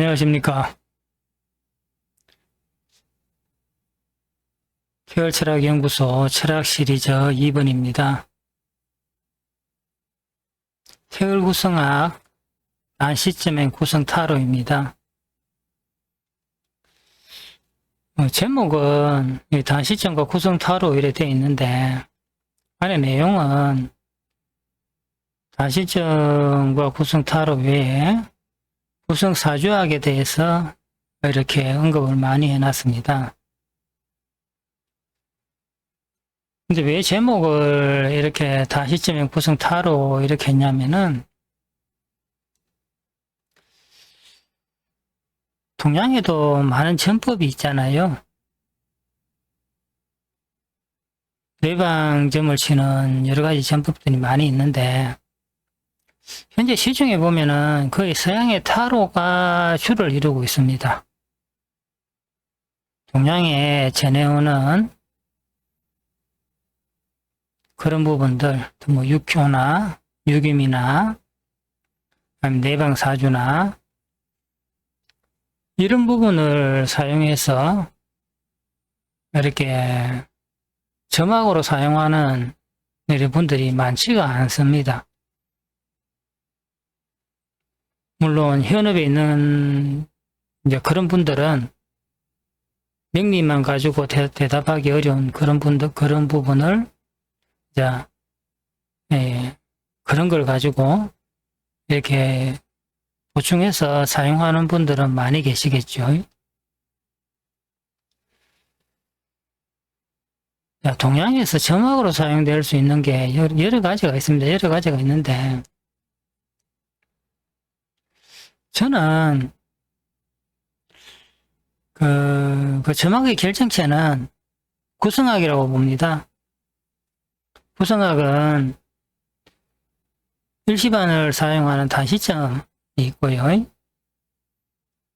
안녕하십니까. 계열철학연구소 철학 시리즈 2번입니다. 계열 구성학 난 시점의 구성 타로입니다. 어, 제목은 이 단시점과 구성 타로 이렇게 되어 있는데 안에 내용은 단시점과 구성 타로 외에 구성 사주학에 대해서 이렇게 언급을 많이 해놨습니다. 근데 왜 제목을 이렇게 다시점의 구성 타로 이렇게 했냐면은 동양에도 많은 전법이 있잖아요. 뇌방점을 치는 여러 가지 전법들이 많이 있는데 현재 시중에 보면은 거의 서양의 타로가 주를 이루고 있습니다. 동양에 전해오는 그런 부분들, 뭐 육효나 유김이나 내방사주나 이런 부분을 사용해서 이렇게 점막으로 사용하는 이런 분들이 많지가 않습니다. 물론 현업에 있는 이제 그런 분들은 명리만 가지고 대, 답하기 어려운 그런 분들 그런 부분을 자 예, 그런 걸 가지고 이렇게 보충해서 사용하는 분들은 많이 계시겠죠. 자, 동양에서 점막으로 사용될 수 있는 게 여러 가지가 있습니다. 여러 가지가 있는데 저는 그, 그 점막의 결정체는 구성학이라고 봅니다. 구성학은 일시반을 사용하는 단시점이 있고요.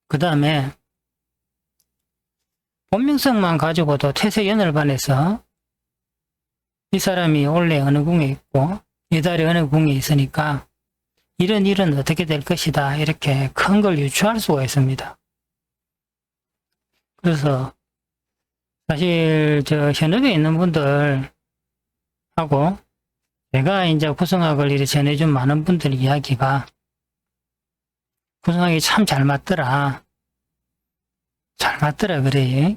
그 다음에 본명성만 가지고도 태세 연월반에서 이 사람이 원래 어느 궁에 있고 이달이 어느 궁에 있으니까 이런 일은 어떻게 될 것이다 이렇게 큰 걸 유추할 수가 있습니다. 그래서 사실 저 현업에 있는 분들 하고 제가 이제 구성학을 이렇게 전해준 많은 분들 이야기가 구성학이 참 잘 맞더라. 잘 맞더라 그래.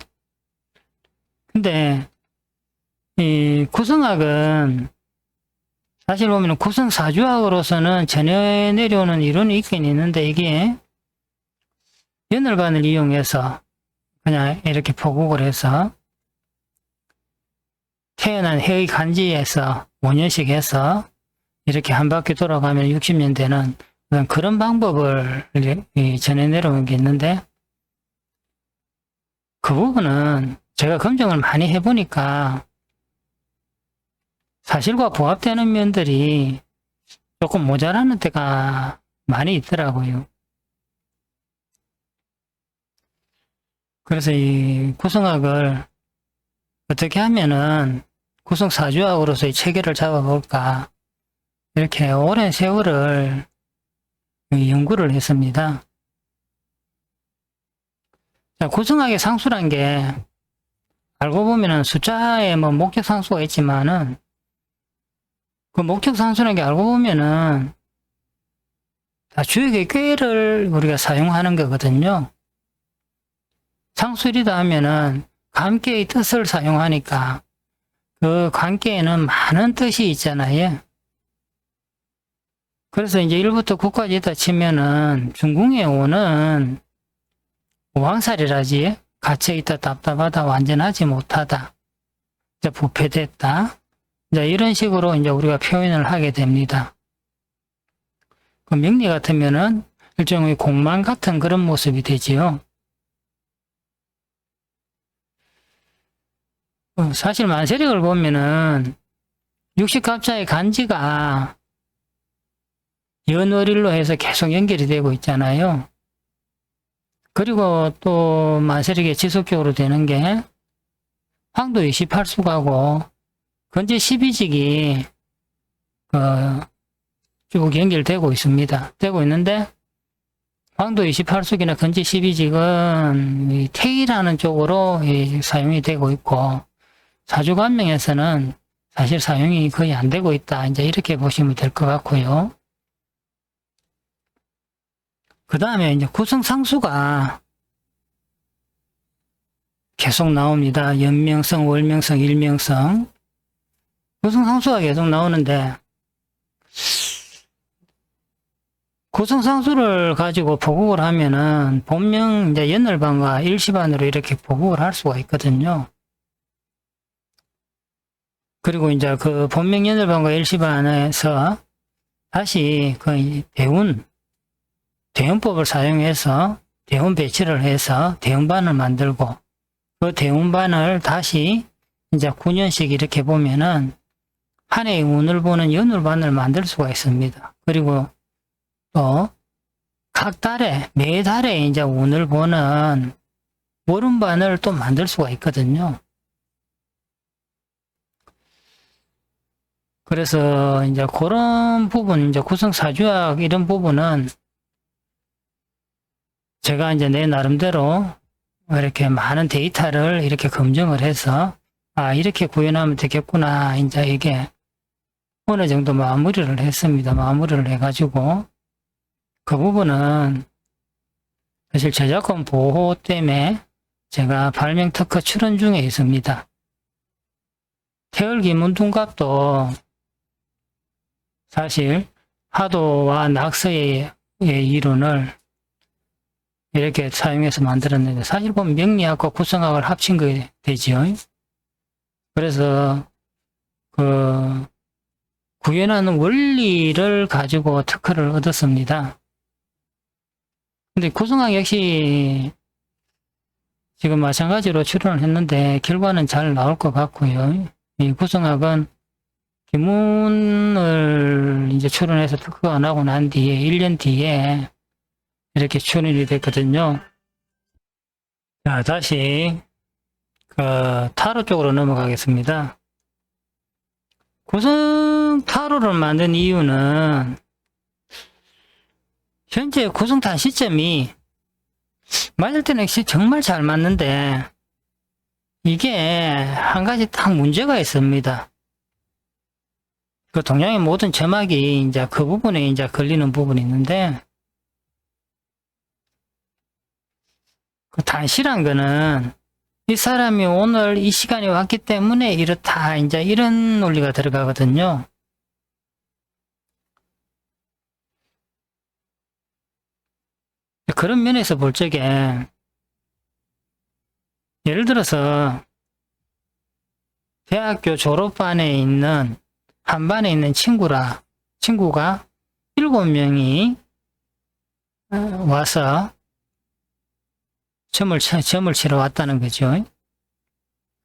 근데 이 구성학은 사실 보면 구성 사주학으로서는 전해 내려오는 이론이 있긴 있는데 이게 연월반을 이용해서 그냥 이렇게 포국을 해서 태어난 해의 간지에서 5년씩 해서 이렇게 한 바퀴 돌아가면 60년 되는 그런 방법을 전해 내려온 게 있는데 그 부분은 제가 검증을 많이 해보니까 사실과 부합되는 면들이 조금 모자라는 때가 많이 있더라고요. 그래서 이 구성학을 어떻게 하면은 구성 사주학으로서의 체계를 잡아볼까 이렇게 오랜 세월을 연구를 했습니다. 자, 구성학의 상수란 게 알고 보면은 숫자에 뭐 목적 상수가 있지만은 그 목적 상수라는 게 알고 보면은 다 주역의 꾀를 우리가 사용하는 거거든요. 상수리다 하면은 관계의 뜻을 사용하니까 그 관계에는 많은 뜻이 있잖아요. 그래서 이제 1부터 9까지 있다 치면은 중궁에 오는 왕살이라지 갇혀있다 답답하다 완전하지 못하다 이제 부패됐다 이제 이런 식으로 이제 우리가 표현을 하게 됩니다. 그 명리 같으면은 일종의 공만 같은 그런 모습이 되지요. 어, 사실 만세력을 보면은 육식갑자의 간지가 연월일로 해서 계속 연결이 되고 있잖아요. 그리고 또 만세력이 지속적으로 되는 게 황도 28수가고 건재 12직이 그, 쭉 연결되고 있습니다. 되고 있는데 광도 28속이나 건지 12직은 이 태이라는 쪽으로 이 사용이 되고 있고 사주관명에서는 사실 사용이 거의 안 되고 있다. 이제 이렇게 보시면 될 것 같고요. 그 다음에 이제 구성상수가 계속 나옵니다. 연명성, 월명성, 일명성. 구성상수가 계속 나오는데 구성상수를 가지고 보국을 하면은 본명 이제 연월반과 일시반으로 이렇게 보국을 할 수가 있거든요. 그리고 이제 그 본명 연월반과 일시반에서 다시 그 대운 대운법을 사용해서 대운 배치를 해서 대운반을 만들고 그 대운반을 다시 이제 9년씩 이렇게 보면은 한 해의 운을 보는 연월반을 만들 수가 있습니다. 그리고 또 각 달에 매달에 이제 운을 보는 월운반을 또 만들 수가 있거든요. 그래서 이제 그런 부분, 이제 구성 사주학 이런 부분은 제가 이제 내 나름대로 이렇게 많은 데이터를 이렇게 검증을 해서 아, 이렇게 구현하면 되겠구나. 이제 이게 어느 정도 마무리를 했습니다. 마무리를 해가지고 그 부분은 사실 저작권 보호 때문에 제가 발명 특허 출원 중에 있습니다. 태열 기문둔갑도 사실 하도와 낙서의 이론을 이렇게 사용해서 만들었는데 사실 보면 명리학과 구성학을 합친 게 되지요. 그래서 그 구현하는 원리를 가지고 특허를 얻었습니다. 근데 구성학 역시 지금 마찬가지로 출연을 했는데 결과는 잘 나올 것 같고요. 이 구성학은 기문을 이제 출연해서 특허가 안 하고 난 뒤에 1년 뒤에 이렇게 출연이 됐거든요. 자, 다시 그 타로 쪽으로 넘어가겠습니다. 구성 타로를 만든 이유는 현재 구성탄 시점이 맞을 때는 역시 정말 잘 맞는데 이게 한 가지 딱 문제가 있습니다. 그 동양의 모든 점막이 이제 그 부분에 이제 걸리는 부분이 있는데 그 단시란 거는 이 사람이 오늘 이 시간에 왔기 때문에 이렇다 이제 이런 논리가 들어가거든요. 그런 면에서 볼 적에 예를 들어서 대학교 졸업반에 있는 한 반에 있는 친구라 친구가 일곱 명이 어, 와서 점을 쳐- 점을 치러 왔다는 거죠.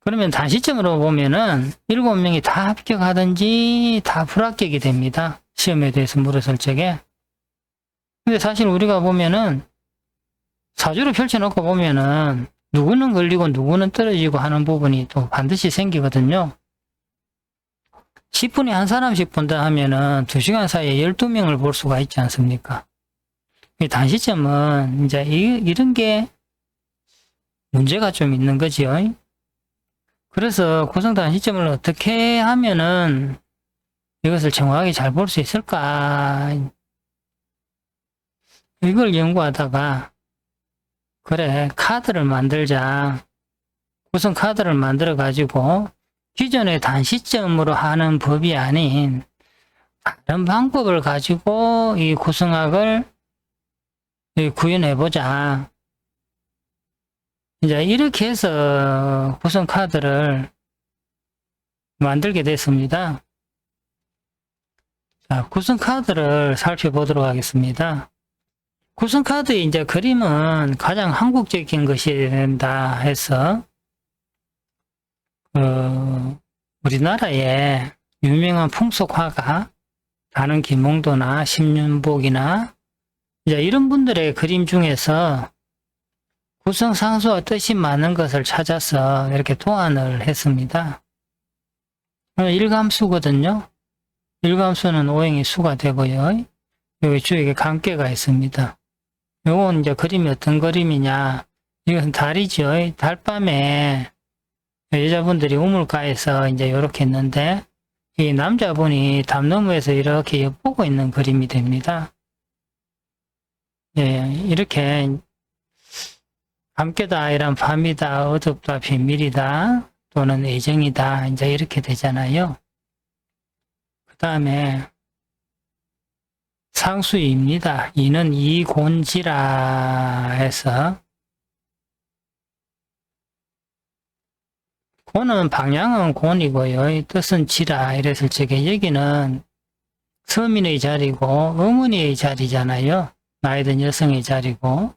그러면 단시점으로 보면은 일곱 명이 다 합격하든지 다 불합격이 됩니다. 시험에 대해서 물었을 적에. 근데 사실 우리가 보면은 사주를 펼쳐놓고 보면은 누구는 걸리고 누구는 떨어지고 하는 부분이 또 반드시 생기거든요. 10분에 한 사람씩 본다 하면은 2시간 사이에 12명을 볼 수가 있지 않습니까? 이 단시점은 이제 이, 이런 게 문제가 좀 있는 거지요. 그래서 구성 단 시점을 어떻게 하면은 이것을 정확하게 잘 볼 수 있을까? 이걸 연구하다가 그래 카드를 만들자 구성 카드를 만들어 가지고 기존의 단시점으로 하는 법이 아닌 다른 방법을 가지고 이 구성학을 구현해 보자 이제 이렇게 해서 구성 카드를 만들게 됐습니다. 자 구성 카드를 살펴보도록 하겠습니다. 구성 카드의 이제 그림은 가장 한국적인 것이 된다 해서 어, 우리나라의 유명한 풍속 화가 다른 김홍도나 심윤복이나 이런 분들의 그림 중에서 구성 상수와 뜻이 많은 것을 찾아서 이렇게 도안을 했습니다. 어, 일감수거든요. 일감수는 오행이 수가 되고요. 여기 주에게 관계가 있습니다. 요건 이제 그림이 어떤 그림이냐. 이건 달이죠. 달밤에 여자분들이 우물가에서 이제 이렇게 있는데 이 남자분이 담 너머에서 이렇게 엿보고 있는 그림이 됩니다. 예, 이렇게 함께다 이란 밤이다 어둡다 비밀이다 또는 애정이다 이제 이렇게 되잖아요. 그 다음에 상수입니다. 이는 이곤지라 해서 곤은 방향은 곤이고요. 이 뜻은 지라 이랬을 적에 여기는 서민의 자리고 어머니의 자리잖아요. 나이 든 여성의 자리고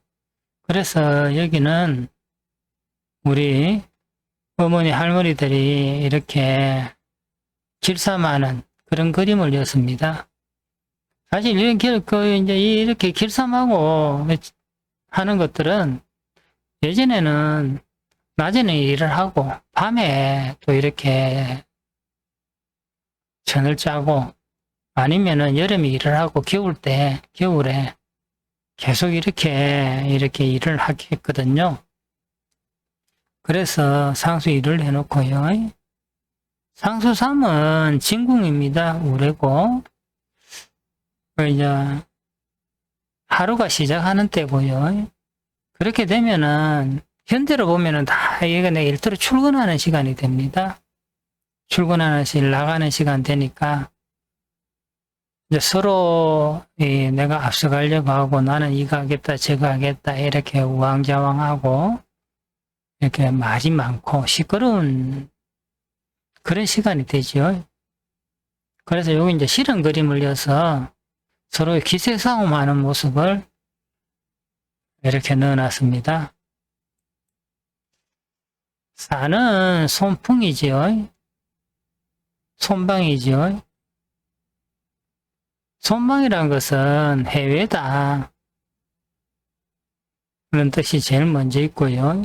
그래서 여기는 우리 어머니 할머니들이 이렇게 길쌈하는 그런 그림을 였습니다. 사실 이렇게 그 이제 이렇게 길쌈하고 하는 것들은 예전에는 낮에는 일을 하고 밤에 또 이렇게 전을 짜고 아니면은 여름에 일을 하고 겨울 때 겨울에 계속 이렇게 이렇게 일을 하겠거든요. 그래서 상수 일을 해놓고요. 상수 3은 진궁입니다. 우레고 그 이제 하루가 시작하는 때고요. 그렇게 되면은 현대로 보면은 다 이게 내 일터로 출근하는 시간이 됩니다. 출근하는 시 나가는 시간 되니까 이제 서로 이 내가 앞서가려고 하고 나는 이거 하겠다 저거 하겠다 이렇게 우왕좌왕하고 이렇게 말이 많고 시끄러운 그런 시간이 되죠. 그래서 여기 이제 실은 그림을 이어서 서로 기세 싸움하는 모습을 이렇게 넣어놨습니다. 사는 손풍이지요. 손방이지요. 손방이란 것은 해외다. 그런 뜻이 제일 먼저 있고요.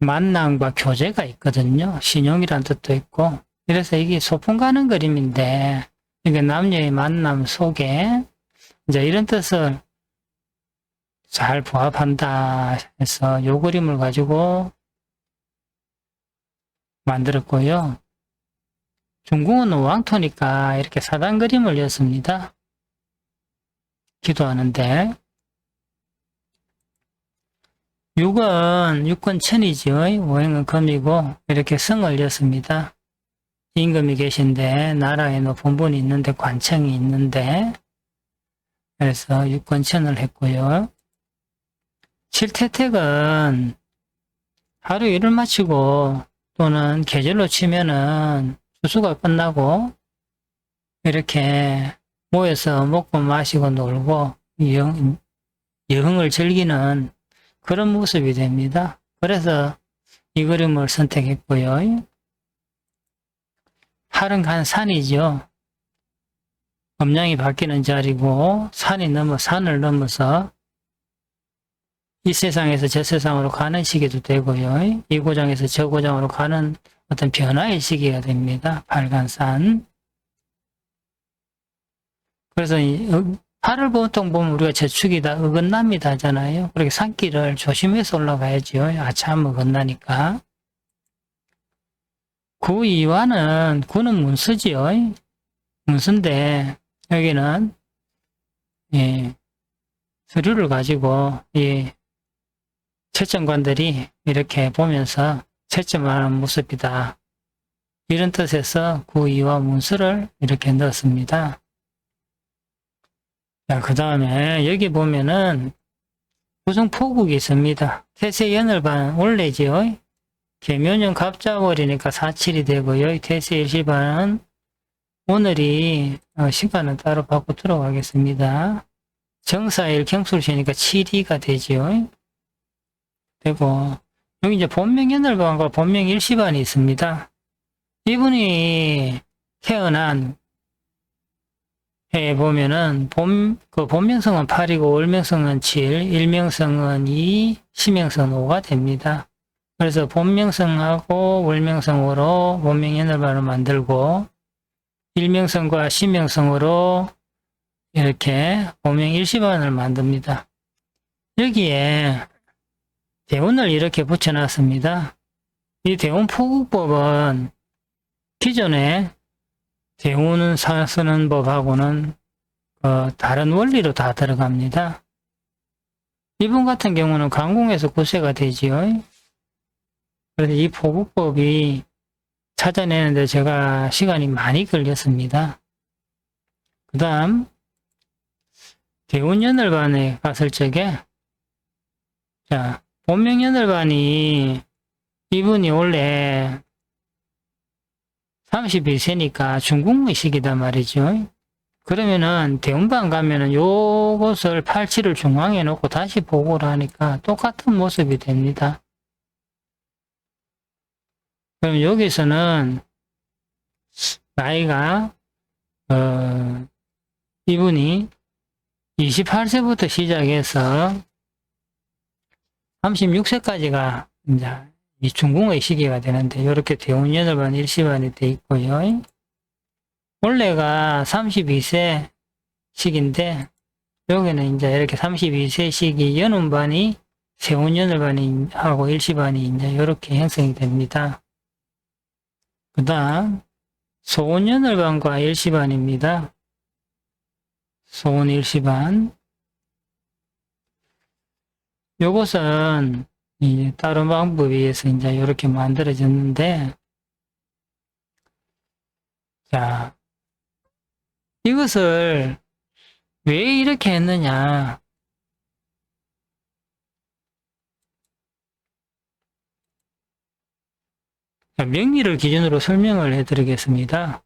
만남과 교제가 있거든요. 신용이란 뜻도 있고. 그래서 이게 소풍 가는 그림인데, 이게 남녀의 만남 속에, 이제 이런 뜻을 잘 부합한다 해서 요 그림을 가지고 만들었고요. 중국은 왕토니까 이렇게 사단 그림을 였습니다. 기도하는데 6은 6권 천이지요. 5행은 금이고 이렇게 성을 였습니다. 임금이 계신데 나라에는 본분이 있는데 관청이 있는데 그래서 6권 천을 했고요. 칠태택은 하루 일을 마치고 또는 계절로 치면은 수수가 끝나고 이렇게 모여서 먹고 마시고 놀고 영, 여흥을 즐기는 그런 모습이 됩니다. 그래서 이 그림을 선택했고요. 하른 간 산이죠. 음양이 바뀌는 자리고 산이 넘어 산을 넘어서 이 세상에서 저 세상으로 가는 시기도 되고요. 이 고장에서 저 고장으로 가는 어떤 변화의 시기가 됩니다. 발간산. 그래서 이 팔을 보통 보면 우리가 저축이다, 어긋납니다 하잖아요. 그렇게 산길을 조심해서 올라가야죠. 아참 어긋나니까. 구 이와는 구는 문서지요. 문서인데 여기는 예, 서류를 가지고 이 채점관들이 이렇게 보면서 채점하는 모습이다. 이런 뜻에서 구이와 문서를 이렇게 넣었습니다. 자, 그 다음에 여기 보면은 구성포국이 있습니다. 태세연을반 원래지요. 개묘년 갑자월이니까 사칠이 되고요. 태세일시반은 오늘이 어, 시간은 따로 받고 들어가겠습니다. 정사일 경술시니까 7위가 되지요. 되고 여기 이제 본명 연월반과 본명 일시반이 있습니다. 이분이 태어난 해 에 보면은 본, 그 본명성은 8이고 월명성은 7, 일명성은 2, 시명성은 5가 됩니다. 그래서 본명성하고 월명성으로 본명 연월반을 만들고 일명성과 시명성으로 이렇게 본명 일시반을 만듭니다. 여기에 대운을 이렇게 붙여놨습니다. 이 대운 포국법은 기존에 사- 쓰는 법하고는 어, 다른 원리로 다 들어갑니다. 이분 같은 경우는 강공에서 구세가 되지요. 그래서 이 포국법이 찾아내는데 제가 시간이 많이 걸렸습니다. 그 다음 대운연월반에 갔을 적에 자 본명연월반이 이분이 원래 31세니까 중국의식이단 말이죠. 그러면은 대운반 가면은 요것을 팔찌를 중앙에 놓고 다시 보고를 하니까 똑같은 모습이 됩니다. 그럼 여기서는 나이가 어 이분이 28세부터 시작해서 36세까지가 이제 이 중궁의 시기가 되는데 이렇게 대운 여덟반 일시반이 돼 있고요. 원래가 32세 시기인데 여기는 이제 이렇게 32세 시기 연운반이 세운 여덟반이 하고 일시반이 이제 이렇게 형성이 됩니다. 그 다음 소운 여덟반과 일시반입니다. 소운 일시반 요것은 이 다른 방법에 의해서 이제 이렇게 만들어졌는데 자 이것을 왜 이렇게 했느냐 자, 명리를 기준으로 설명을 해드리겠습니다.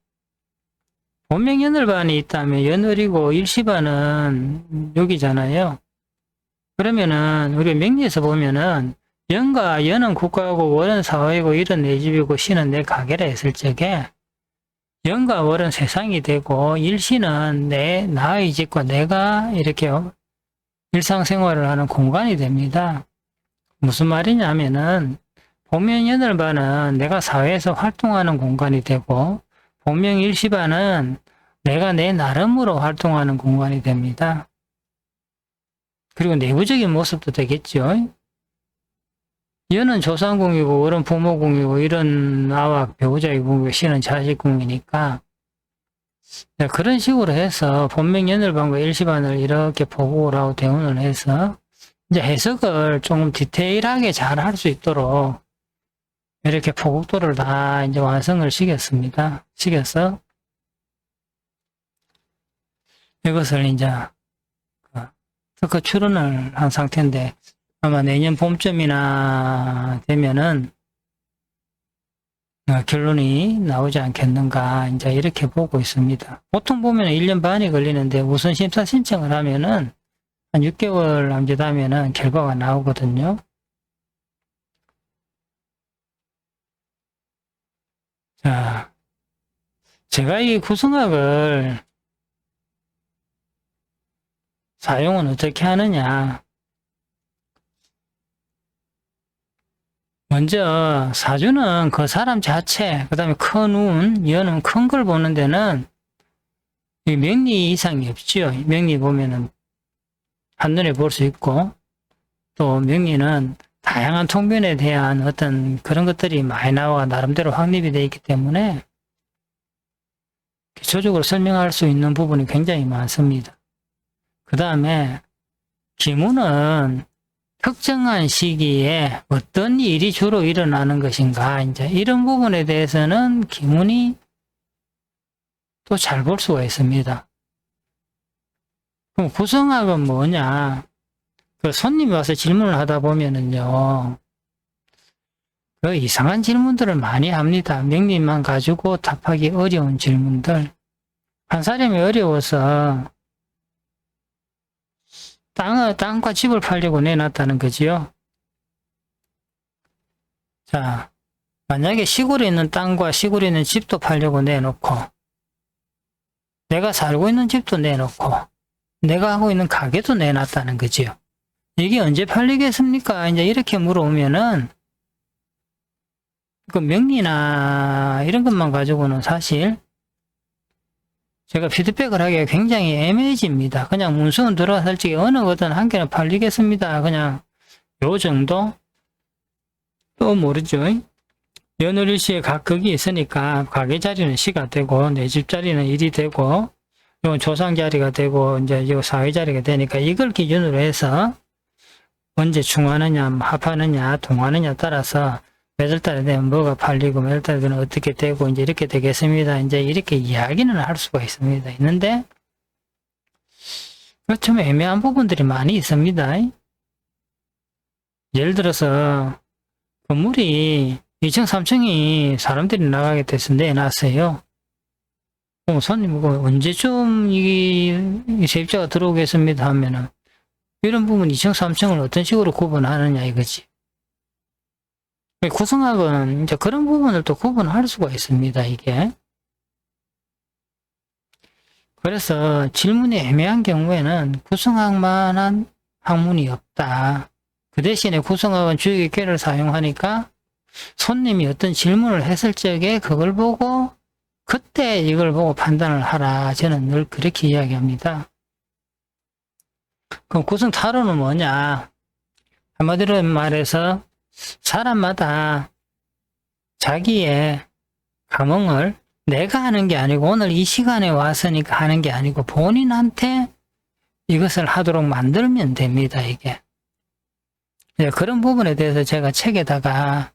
본명 연월반이 있다면 연월이고 일시반은 여기잖아요. 그러면은 우리 명리에서 보면은 연과 연은 국가고 월은 사회고 일은 내 집이고 시는 내 가게라 했을 적에 연과 월은 세상이 되고 일시는 내 나의 집과 내가 이렇게 일상생활을 하는 공간이 됩니다. 무슨 말이냐면은 본명 연월반은 내가 사회에서 활동하는 공간이 되고 본명 일시반은 내가 내 나름으로 활동하는 공간이 됩니다. 그리고 내부적인 모습도 되겠죠. 연은 조상궁이고 월은 부모궁이고 이런 나와 배우자의 궁이고 신은 자식궁이니까 그런 식으로 해서 본명 연월반과 일시반을 이렇게 보고라고 대운을 해서 이제 해석을 조금 디테일하게 잘 할 수 있도록 이렇게 포국도를 다 이제 완성을 시켰습니다. 시켜서 이것을 이제 특허 출원을 한 상태인데 아마 내년 봄쯤이나 되면은 어, 결론이 나오지 않겠는가 이제 이렇게 보고 있습니다. 보통 보면 1년 반이 걸리는데 우선 심사 신청을 하면은 한 6개월 남짓하면은 결과가 나오거든요. 자, 제가 이 구성학을 사용은 어떻게 하느냐. 먼저 사주는 그 사람 자체, 그 다음에 큰 운, 연은 큰걸 보는 데는 이 명리 이상이 없지요. 명리 보면은 한눈에 볼 수 있고 또 명리는 다양한 통변에 대한 어떤 그런 것들이 많이 나와 나름대로 확립이 되어 있기 때문에 기초적으로 설명할 수 있는 부분이 굉장히 많습니다. 그 다음에 기문은 특정한 시기에 어떤 일이 주로 일어나는 것인가 이제 이런 부분에 대해서는 기문이 또 잘 볼 수가 있습니다. 그럼 구성학은 뭐냐? 그 손님이 와서 질문을 하다 보면은요, 그 이상한 질문들을 많이 합니다. 명리만 가지고 답하기 어려운 질문들. 한 사람이 어려워서 땅, 땅과 집을 팔려고 내놨다는 거지요. 자, 만약에 시골에 있는 땅과 시골에 있는 집도 팔려고 내놓고, 내가 살고 있는 집도 내놓고, 내가 하고 있는 가게도 내놨다는 거지요. 이게 언제 팔리겠습니까? 이제 이렇게 물어보면은, 그 명리나 이런 것만 가지고는 사실 제가 피드백을 하기가 굉장히 애매해집니다. 그냥 문서는 들어가 솔직히 어느 거든 한 개는 팔리겠습니다. 그냥 요 정도? 또 모르죠. 연월일 시에 각 극이 있으니까 가게 자리는 시가 되고 내 집 자리는 일이 되고 요 조상 자리가 되고 이제 요 사회 자리가 되니까 이걸 기준으로 해서 언제 충하느냐 뭐 합하느냐 동하느냐 따라서 몇월 달에 되면 뭐가 팔리고 몇월 달에 되면 어떻게 되고 이제 이렇게 되겠습니다. 이제 이렇게 이야기는 할 수가 있습니다. 있는데 좀 애매한 부분들이 많이 있습니다. 예를 들어서 건물이 2층, 3층이 사람들이 나가게 돼서 내놨어요. 어, 손님, 뭐 언제쯤 이, 이 세입자가 들어오겠습니다 하면은 이런 부분 2층, 3층을 어떤 식으로 구분하느냐 이거지. 구성학은 이제 그런 부분을 또 구분할 수가 있습니다, 이게. 그래서 질문이 애매한 경우에는 구성학만한 학문이 없다. 그 대신에 구성학은 주의계를 사용하니까 손님이 어떤 질문을 했을 적에 그걸 보고 그때 이걸 보고 판단을 하라. 저는 늘 그렇게 이야기합니다. 그럼 구성 타로는 뭐냐? 한마디로 말해서 사람마다 자기의 감흥을 내가 하는 게 아니고 오늘 이 시간에 왔으니까 하는 게 아니고 본인한테 이것을 하도록 만들면 됩니다, 이게. 네, 그런 부분에 대해서 제가 책에다가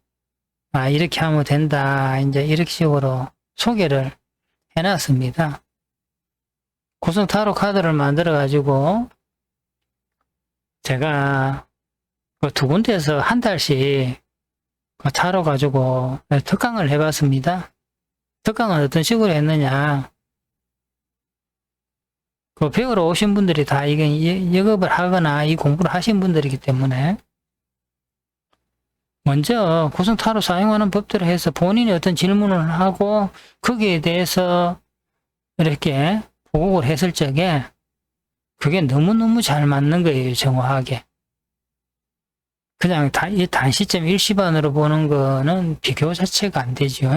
아, 이렇게 하면 된다. 이제 이렇게 식으로 소개를 해놨습니다. 구성 타로 카드를 만들어 가지고 제가 그 두 군데에서 한 달씩 그 타로 가지고 특강을 해봤습니다. 특강은 어떤 식으로 했느냐. 그 배우러 오신 분들이 다 이게 영업을 하거나 이 공부를 하신 분들이기 때문에 먼저 구성 타로 사용하는 법대로 해서 본인이 어떤 질문을 하고 거기에 대해서 이렇게 보고를 했을 적에 그게 너무너무 잘 맞는 거예요, 정확하게. 그냥 다, 이 단시점 일시반으로 보는 거는 비교 자체가 안 되죠.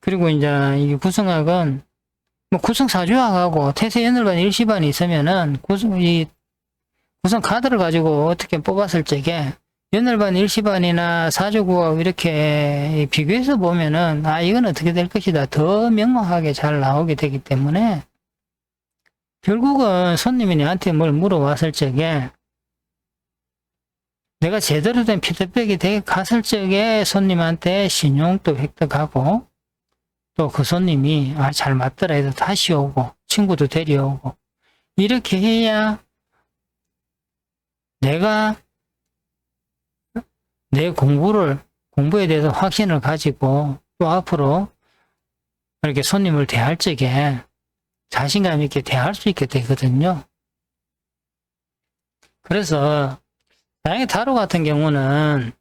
그리고 이제 이 구성학은 뭐 구성 사주학하고 태세 연을반 일시반이 있으면은 구성, 이 구성 카드를 가지고 어떻게 뽑았을 적에 연월반, 일시반이나 사주구하고 이렇게 비교해서 보면은 아 이건 어떻게 될 것이다 더 명확하게 잘 나오게 되기 때문에 결국은 손님이 나한테 뭘 물어왔을 적에 내가 제대로 된 피드백이 돼 갔을 적에 손님한테 신용도 획득하고 또 그 손님이 아 잘 맞더라 해서 다시 오고 친구도 데려오고 이렇게 해야 내가 내 공부를, 공부에 대해서 확신을 가지고 또 앞으로 이렇게 손님을 대할 적에 자신감 있게 대할 수 있게 되거든요. 그래서 다행히 타로 같은 경우는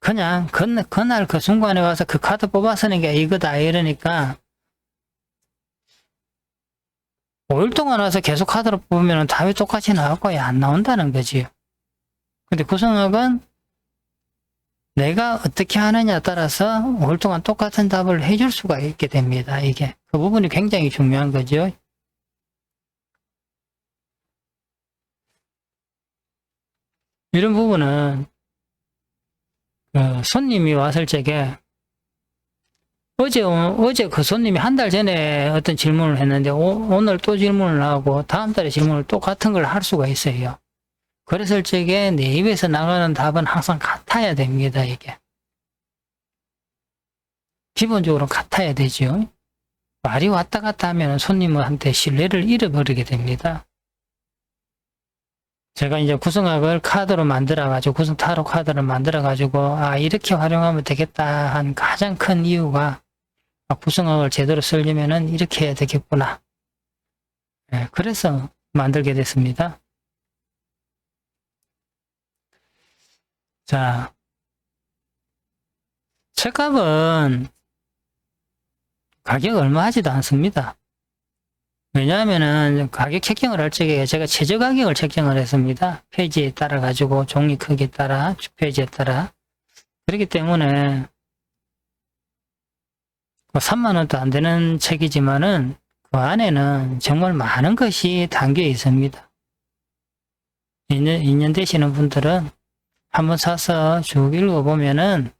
그냥 그, 그날 그 순간에 와서 그 카드 뽑아서는 게 이거다 이러니까 5일 동안 와서 계속 카드를 뽑으면 답이 똑같이 나올 거야 안 나온다는 거지요. 근데 구성학은 내가 어떻게 하느냐 따라서 5일 동안 똑같은 답을 해줄 수가 있게 됩니다. 이게 그 부분이 굉장히 중요한 거죠. 이런 부분은 그 손님이 왔을 적에 어제 어제 그 손님이 한 달 전에 어떤 질문을 했는데 오, 오늘 또 질문을 하고 다음 달에 질문을 똑같은 걸 할 수가 있어요. 그랬을 적에 내 입에서 나가는 답은 항상 같아야 됩니다. 이게 기본적으로 같아야 되죠. 말이 왔다 갔다 하면 손님한테 신뢰를 잃어버리게 됩니다. 제가 이제 구성학을 카드로 만들어가지고, 구성 타로 카드를 만들어가지고, 아, 이렇게 활용하면 되겠다 한 가장 큰 이유가, 아, 구성학을 제대로 쓰려면은 이렇게 해야 되겠구나. 네, 그래서 만들게 됐습니다. 자, 책값은 가격 얼마 하지도 않습니다. 왜냐하면은 가격 책정을 할 적에 제가 최저 가격을 책정을 했습니다. 페이지에 따라 가지고 종이 크기에 따라 페이지에 따라 그렇기 때문에 3만 원도 안 되는 책이지만은 그 안에는 정말 많은 것이 담겨 있습니다. 2년, 2년 되시는 분들은 한번 사서 쭉 읽어보면은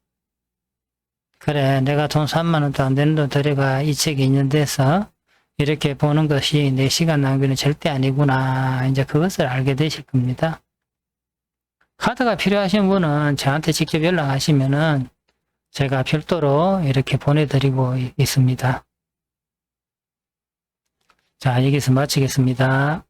그래 내가 돈 3만 원도 안 되는 돈 들여가 이 책이 2년 돼서 이렇게 보는 것이 내 시간 낭비는 절대 아니구나 이제 그것을 알게 되실 겁니다. 카드가 필요하신 분은 저한테 직접 연락하시면은 제가 별도로 이렇게 보내드리고 있- 있습니다. 자, 여기서 마치겠습니다.